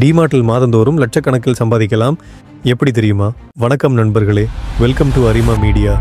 டிமார்ட்டில் மாதந்தோறும் லட்சக்கணக்கில் சம்பாதிக்கலாம். எப்படி தெரியுமா? வணக்கம் நண்பர்களே. Welcome to Arima media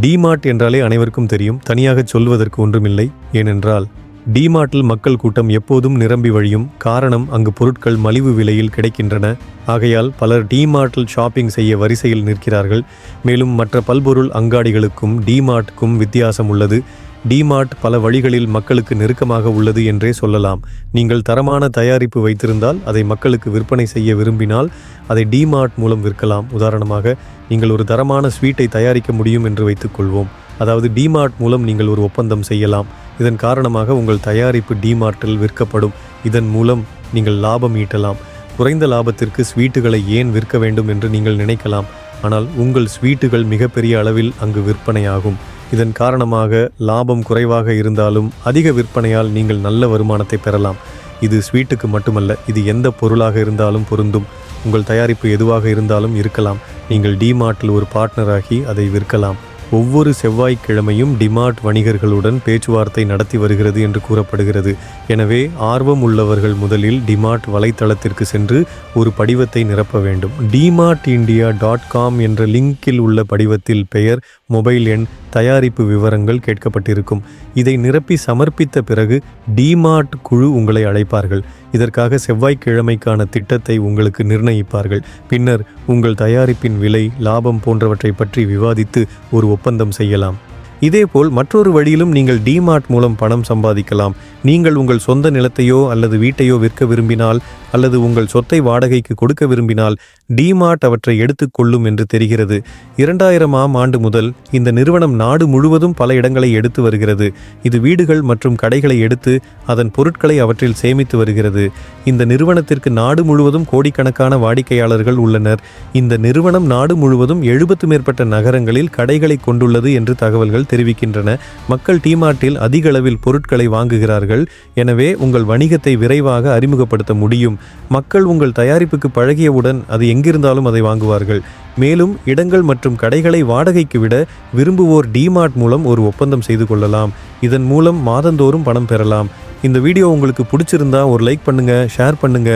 DMart என்றாலே அனைவருக்கும் தெரியும். தனியாக சொல்வதற்கு ஒன்றுமில்லை. ஏனென்றால் டிமார்ட்டில் மக்கள் கூட்டம் எப்போதும் நிரம்பி வழியும் காரணம் அங்கு பொருட்கள் மலிவு விலையில் கிடைக்கின்றன. ஆகையால் பலர் டிமார்ட்டில் ஷாப்பிங் செய்ய வரிசையில் நிற்கிறார்கள். மேலும் மற்ற பல்பொருள் அங்காடிகளுக்கும் டிமார்ட்டுக்கும் வித்தியாசம் உள்ளது. டிமார்ட் பல வழிகளில் மக்களுக்கு நெருக்கமாக உள்ளது என்றே சொல்லலாம். நீங்கள் தரமான தயாரிப்பு வைத்திருந்தால் அதை மக்களுக்கு விற்பனை செய்ய விரும்பினால் அதை டிமார்ட் மூலம் விற்கலாம். உதாரணமாக நீங்கள் ஒரு தரமான ஸ்வீட்டை தயாரிக்க முடியும் என்று வைத்துக்கொள்வோம். அதாவது டிமார்ட் மூலம் நீங்கள் ஒரு ஒப்பந்தம் செய்யலாம். இதன் காரணமாக உங்கள் தயாரிப்பு டிமார்ட்டில் விற்கப்படும். இதன் மூலம் நீங்கள் லாபம் ஈட்டலாம். குறைந்த லாபத்திற்கு ஸ்வீட்டுகளை ஏன் விற்க வேண்டும் என்று நீங்கள் நினைக்கலாம். ஆனால் உங்கள் ஸ்வீட்டுகள் மிகப்பெரிய அளவில் அங்கு விற்பனையாகும். இதன் காரணமாக லாபம் குறைவாக இருந்தாலும் அதிக விற்பனையால் நீங்கள் நல்ல வருமானத்தை பெறலாம். இது ஸ்வீட்டுக்கு மட்டுமல்ல இது எந்த பொருளாக இருந்தாலும் பொருந்தும். உங்கள் தயாரிப்பு எதுவாக இருந்தாலும் இருக்கலாம். நீங்கள் டிமார்ட்டில் ஒரு பார்ட்னராகி அதை விற்கலாம். ஒவ்வொரு செவ்வாய்க்கிழமையும் டிமார்ட் வணிகர்களுடன் பேச்சுவார்த்தை நடத்தி வருகிறது என்று கூறப்படுகிறது. எனவே ஆர்வம் உள்ளவர்கள் முதலில் டிமார்ட் வலைத்தளத்திற்கு சென்று ஒரு படிவத்தை நிரப்ப வேண்டும். டிமார்ட் இந்தியா டாட் காம் என்ற லிங்கில் உள்ள படிவத்தில் பெயர் மொபைல் எண் தயாரிப்பு விவரங்கள் கேட்கப்பட்டிருக்கும். இதை நிரப்பி சமர்ப்பித்த பிறகு டிமார்ட் குழு உங்களை அழைப்பார்கள். இதற்காக செவ்வாய்க்கிழமைக்கான திட்டத்தை உங்களுக்கு நிர்ணயிப்பார்கள். பின்னர் உங்கள் தயாரிப்பின் விலை லாபம் போன்றவற்றை பற்றி விவாதித்து ஒரு ஒப்பந்தம் செய்யலாம். இதேபோல் மற்றொரு வழியிலும் நீங்கள் டிமார்ட் மூலம் பணம் சம்பாதிக்கலாம். நீங்கள் உங்கள் சொந்த நிலத்தையோ அல்லது வீட்டையோ விற்க விரும்பினால் அல்லது உங்கள் சொத்தை வாடகைக்கு கொடுக்க விரும்பினால் டிமார்ட் அவற்றை எடுத்துக்கொள்ளும் என்று தெரிகிறது. இரண்டாயிரமாம் ஆண்டு முதல் இந்த நிறுவனம் நாடு முழுவதும் பல இடங்களை எடுத்து வருகிறது. இது வீடுகள் மற்றும் கடைகளை எடுத்து அதன் பொருட்களை அவற்றில் சேமித்து வருகிறது. இந்த நிறுவனத்திற்கு நாடு முழுவதும் கோடிக்கணக்கான வாடிக்கையாளர்கள் உள்ளனர். இந்த நிறுவனம் நாடு முழுவதும் எழுபத்து மேற்பட்ட நகரங்களில் கடைகளை கொண்டுள்ளது என்று தகவல்கள் தெரிவிக்கின்றன. மக்கள் டிமார்ட்டில் அதிக அளவில் பொருட்களை வாங்குகிறார்கள். எனவே உங்கள் வணிகத்தை விரைவாக அறிமுகப்படுத்த முடியும். மக்கள் உங்கள் தயாரிப்புக்கு பழகியவுடன் அது எங்கிருந்தாலும் அதை வாங்குவார்கள். மேலும் இடங்கள் மற்றும் கடைகளை வாடகைக்கு விட விரும்புவோர் டிமார்ட் மூலம் ஒரு ஒப்பந்தம் செய்து கொள்ளலாம். இதன் மூலம் மாதந்தோறும் பணம் பெறலாம். இந்த வீடியோ உங்களுக்கு பிடிச்சிருந்தா ஒரு லைக் பண்ணுங்க ஷேர் பண்ணுங்க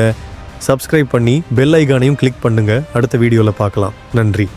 சப்ஸ்கிரைப் பண்ணி பெல் ஐகானையும் கிளிக் பண்ணுங்க. அடுத்த வீடியோவில் பார்க்கலாம். நன்றி.